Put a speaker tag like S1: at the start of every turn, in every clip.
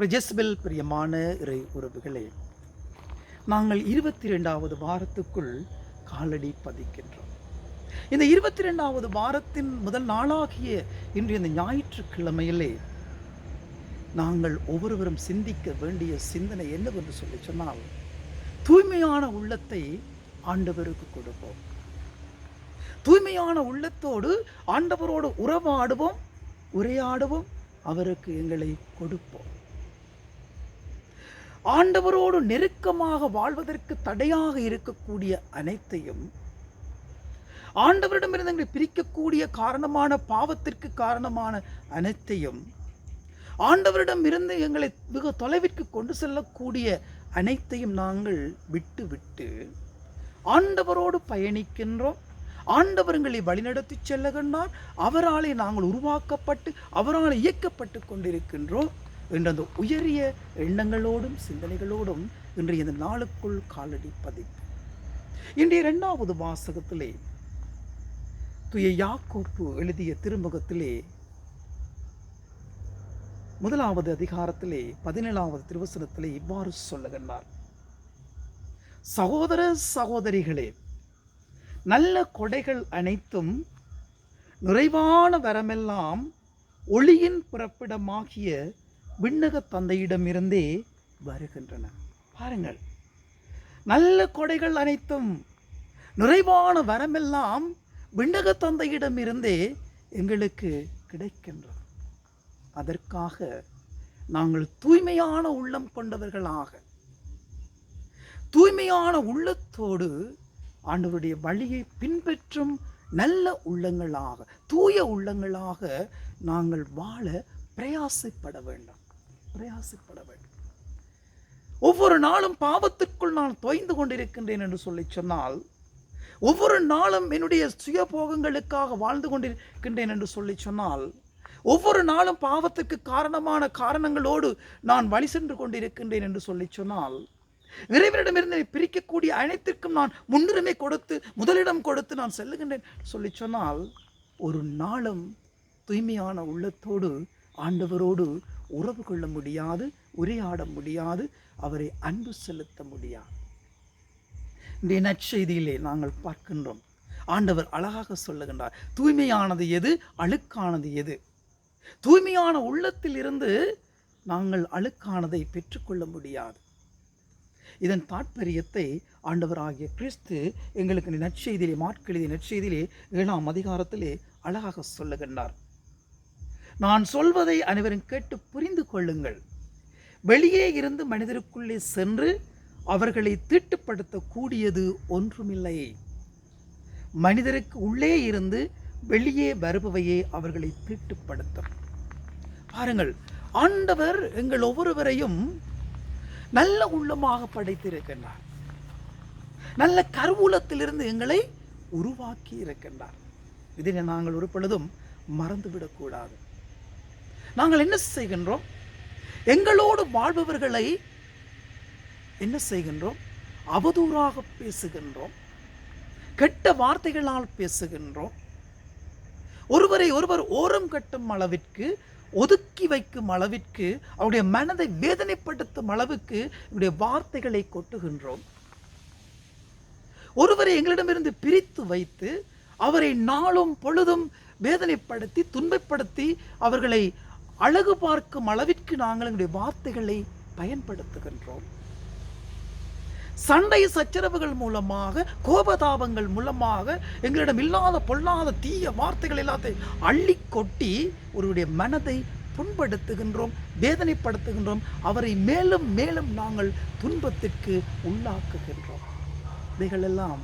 S1: ஒரு ஜெஸ்பெல் பிரியமான இறை உறவுகளே நாங்கள் இருபத்தி ரெண்டாவது வாரத்துக்குள் காலடி பதிக்கின்றோம். இந்த இருபத்தி ரெண்டாவது வாரத்தின் முதல் நாளாகிய இன்று இந்த ஞாயிற்றுக்கிழமையிலே நாங்கள் ஒவ்வொருவரும் சிந்திக்க வேண்டிய சிந்தனை என்னவென்று சொல்லி சொன்னால் தூய்மையான உள்ளத்தை ஆண்டவருக்கு கொடுப்போம். தூய்மையான உள்ளத்தோடு ஆண்டவரோடு உறவாடுவோம் உரையாடுவோம் அவருக்கு எங்களை கொடுப்போம். ஆண்டவரோடு நெருக்கமாக வாழ்வதற்கு தடையாக இருக்கக்கூடிய அனைத்தையும் ஆண்டவரிடமிருந்து எங்களை பிரிக்கக்கூடிய காரணமான பாவத்திற்கு காரணமான அனைத்தையும் ஆண்டவரிடம் இருந்து எங்களை மிக தொலைவிற்கு கொண்டு செல்லக்கூடிய அனைத்தையும் நாங்கள் விட்டு விட்டு ஆண்டவரோடு பயணிக்கின்றோம். ஆண்டவர் எங்களை வழிநடத்தி செல்லுகின்றார். அவராலே நாங்கள் உருவாக்கப்பட்டு அவரால் இயக்கப்பட்டு கொண்டிருக்கின்றோம். என்ற அந்த உயரிய எண்ணங்களோடும் சிந்தனைகளோடும் இன்றைய இந்த நாளுக்குள் காலடி பதிப்பு. இன்றைய இரண்டாவது வாசகத்திலே துய யாக்கோப்பு எழுதிய திருமுகத்திலே முதலாவது அதிகாரத்திலே பதினேழாவது திருவசனத்திலே இவ்வாறு சொல்லுகின்றார். சகோதர சகோதரிகளே நல்ல கொடைகள் அனைத்தும் நிறைவான வரமெல்லாம் ஒளியின் பிறப்பிடமாகிய விண்ணக தந்தையிடமிருந்தே வருகின்றன. பாருங்கள் நல்ல கொடைகள் அனைத்தும் நிறைவான வரமெல்லாம் விண்ணக தந்தையிடமிருந்தே எங்களுக்கு கிடைக்கின்றது அதற்காக நாங்கள் தூய்மையான உள்ளம் கொண்டவர்களாக தூய்மையான உள்ளத்தோடு ஆண்டவருடைய வழியை பின்பற்றும் நல்ல உள்ளங்களாக தூய உள்ளங்களாக நாங்கள் வாழ பிரயாசப்பட வேண்டும். பிரயாசப்பட வேண்டும் ஒவ்வொரு நாளும் பாவத்திற்குள் நான் தொய்ந்து கொண்டிருக்கின்றேன் என்று சொல்லி சொன்னால் ஒவ்வொரு நாளும் என்னுடைய சுயபோகங்களுக்காக வாழ்ந்து கொண்டிருக்கின்றேன் என்று சொல்லி சொன்னால் ஒவ்வொரு நாளும் பாவத்துக்கு காரணமான காரணங்களோடு நான் வழி சென்று கொண்டிருக்கின்றேன் என்று சொல்லி சொன்னால் இறைவனிடமிருந்து பிரிக்கக்கூடிய அனைத்திற்கும் நான் முன்னுரிமை கொடுத்து முதலிடம் கொடுத்து நான் செல்லுகின்றேன் சொல்லி சொன்னால் ஒரு நாளும் தூய்மையான உள்ளத்தோடு ஆண்டவரோடு உறவு கொள்ள முடியாது உரையாட முடியாது அவரை அன்பு செலுத்த முடியாது. இன்றைய நற்செய்தியிலே நாங்கள் பார்க்கின்றோம். ஆண்டவர் அழகாக சொல்லுகின்றார் தூய்மையானது எது அழுக்கானது எது? தூய்மையான உள்ளத்தில் இருந்து நாங்கள் அழுக்கானதை பெற்றுக்கொள்ள முடியாது. இதன் தாற்பயத்தை ஆண்டவராகிய கிறிஸ்து எங்களுக்கு நற்செய்தியிலே மாட்கெழுதிய நற்செய்தியிலே ஏழாம் அதிகாரத்திலே அழகாக சொல்லுகின்றார். நான் சொல்வதை அனைவரும் கேட்டு புரிந்து கொள்ளுங்கள். வெளியே இருந்து மனிதருக்குள்ளே சென்று அவர்களை தீட்டுப்படுத்தக்கூடியது ஒன்றுமில்லை. மனிதருக்கு உள்ளே இருந்து வெளியே வருபவையே அவர்களை தீட்டுப்படுத்தும். பாருங்கள் ஆண்டவர் எங்கள் ஒவ்வொருவரையும் நல்ல உள்ளமாக படைத்திருக்கின்றார். நல்ல கருவூலத்திலிருந்து எங்களை உருவாக்கி இருக்கின்றார் இதனை நாங்கள் ஒரு பொழுதும் மறந்துவிடக்கூடாது. நாங்கள் என்ன செய்கின்றோம்? எங்களோடு வாழ்பவர்களை என்ன செய்கின்றோம்? அவதூறாக பேசுகின்றோம். கெட்ட வார்த்தைகளால் பேசுகின்றோம். ஒருவரை ஒருவர் ஓரம் கட்டும் அளவிற்கு ஒதுக்கி வைக்கும் அளவிற்கு அவருடைய மனதை வேதனைப்படுத்தும் அளவுக்கு இவருடைய வார்த்தைகளை கொட்டுகின்றோம். ஒருவரை எங்களிடமிருந்து பிரித்து வைத்து அவரை நாளும் பொழுதும் வேதனைப்படுத்தி துன்பப்படுத்தி அவர்களை அழகு பார்க்கும் அளவிற்கு நாங்கள் எங்களுடைய வார்த்தைகளை பயன்படுத்துகின்றோம். சண்டை சச்சரவுகள் மூலமாக கோபதாபங்கள் மூலமாக எங்களிடம் இல்லாத பொல்லாத தீய வார்த்தைகள் எல்லாத்தையும் அள்ளி கொட்டி ஒருவருடைய மனதை புண்படுத்துகின்றோம் வேதனைப்படுத்துகின்றோம் அவரை மேலும் மேலும் நாங்கள் துன்பத்திற்கு உள்ளாக்குகின்றோம். இவைகளெல்லாம்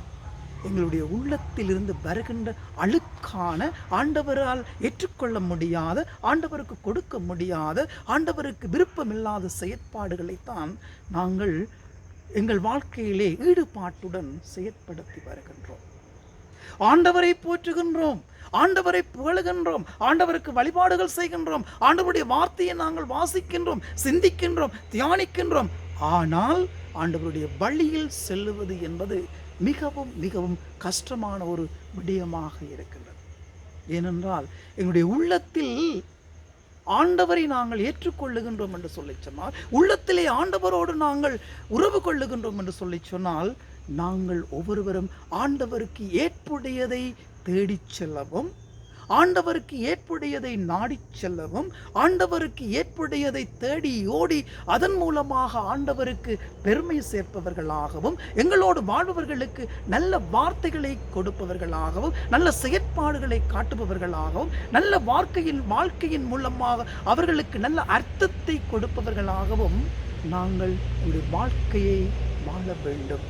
S1: எங்களுடைய உள்ளத்திலிருந்து வருகின்ற அழுக்கான ஆண்டவரால் ஏற்றுக்கொள்ள முடியாத ஆண்டவருக்கு கொடுக்க முடியாத ஆண்டவருக்கு விருப்பமில்லாத செயற்பாடுகளைத்தான் நாங்கள் எங்கள் வாழ்க்கையிலே ஈடுபாட்டுடன் செயற்படுத்தி வருகின்றோம். ஆண்டவரை போற்றுகின்றோம் ஆண்டவரை புகழுகின்றோம் ஆண்டவருக்கு வழிபாடுகள் செய்கின்றோம் ஆண்டவருடைய வார்த்தையை நாங்கள் வாசிக்கின்றோம் சிந்திக்கின்றோம் தியானிக்கின்றோம். ஆனால் ஆண்டவருடைய வழியில் செல்லுவது என்பது மிகவும் மிகவும் கஷ்டமான ஒரு விடயமாக இருக்கின்றது. ஏனென்றால் எங்களுடைய உள்ளத்தில் ஆண்டவரை நாங்கள் ஏற்றுக்கொள்ளுகின்றோம் என்று சொல்லி சொன்னால் உள்ளத்திலே ஆண்டவரோடு நாங்கள் உறவு கொள்ளுகின்றோம் என்று சொல்லி சொன்னால் நாங்கள் ஒவ்வொருவரும் ஆண்டவருக்கு ஏற்புடையதை தேடிச் செல்லவும் ஆண்டவருக்கு ஏற்புடையதை நாடிச் செல்லவும் ஆண்டவருக்கு ஏற்புடையதை தேடி ஓடி அதன் மூலமாக ஆண்டவருக்கு பெருமை சேர்ப்பவர்களாகவும் எங்களோடு வாழ்பவர்களுக்கு நல்ல வார்த்தைகளை கொடுப்பவர்களாகவும் நல்ல செயற்பாடுகளை காட்டுபவர்களாகவும் நல்ல வாழ்க்கையின் வாழ்க்கையின் மூலமாக அவர்களுக்கு நல்ல அர்த்தத்தை கொடுப்பவர்களாகவும் நாங்கள் ஒரு வாழ்க்கையை வாழ வேண்டும்.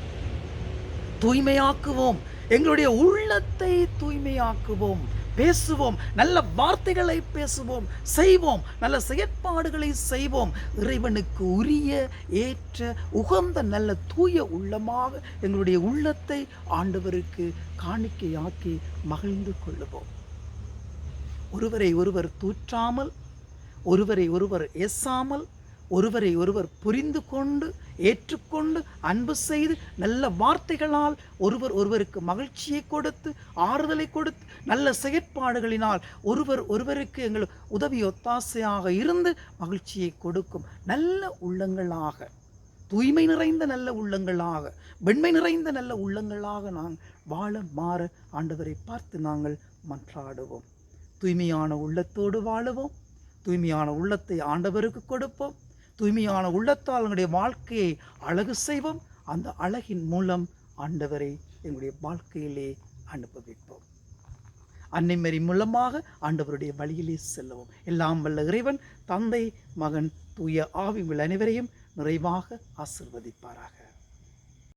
S1: தூய்மையாக்குவோம். எங்களுடைய உள்ளத்தை தூய்மையாக்குவோம். பேசுவோம் நல்ல வார்த்தைகளை பேசுவோம் செய்வோம் நல்ல செயற்பாடுகளை செய்வோம். இறைவனுக்கு உரிய ஏற்ற உகந்த நல்ல தூய உள்ளமாக எங்களுடைய உள்ளத்தை ஆண்டவருக்கு காணிக்கையாக்கி மகிழ்ந்து கொள்ளுவோம். ஒருவரை ஒருவர் தூற்றாமல் ஒருவரை ஒருவர் ஏசாமல் ஒருவரை ஒருவர் புரிந்து கொண்டு ஏற்றுக்கொண்டு அன்பு செய்து நல்ல வார்த்தைகளால் ஒருவர் ஒருவருக்கு மகிழ்ச்சியை கொடுத்து ஆறுதலை கொடுத்து நல்ல செயற்பாடுகளினால் ஒருவர் ஒருவருக்கு எங்கள் உதவி ஒத்தாசையாக இருந்து மகிழ்ச்சியை கொடுக்கும் நல்ல உள்ளங்களாக தூய்மை நிறைந்த நல்ல உள்ளங்களாக வெண்மை நிறைந்த நல்ல உள்ளங்களாக நாங்கள் வாழ மாற ஆண்டவரை பார்த்து நாங்கள் மன்றாடுவோம். தூய்மையான உள்ளத்தோடு வாழுவோம். தூய்மையான உள்ளத்தை ஆண்டவருக்கு கொடுப்போம். தூய்மையான உள்ளத்தால் எங்களுடைய வாழ்க்கையை அழகு செய்வோம். அந்த அழகின் மூலம் ஆண்டவரை எங்களுடைய வாழ்க்கையிலே அனுபவிப்போம் அன்னைமரி மூலமாக ஆண்டவருடைய வழியிலே செல்லவும். எல்லாம் வல்ல இறைவன் தந்தை மகன் தூய ஆவி உள்ள அனைவரையும் நிறைவாக ஆசிர்வதிப்பாராக.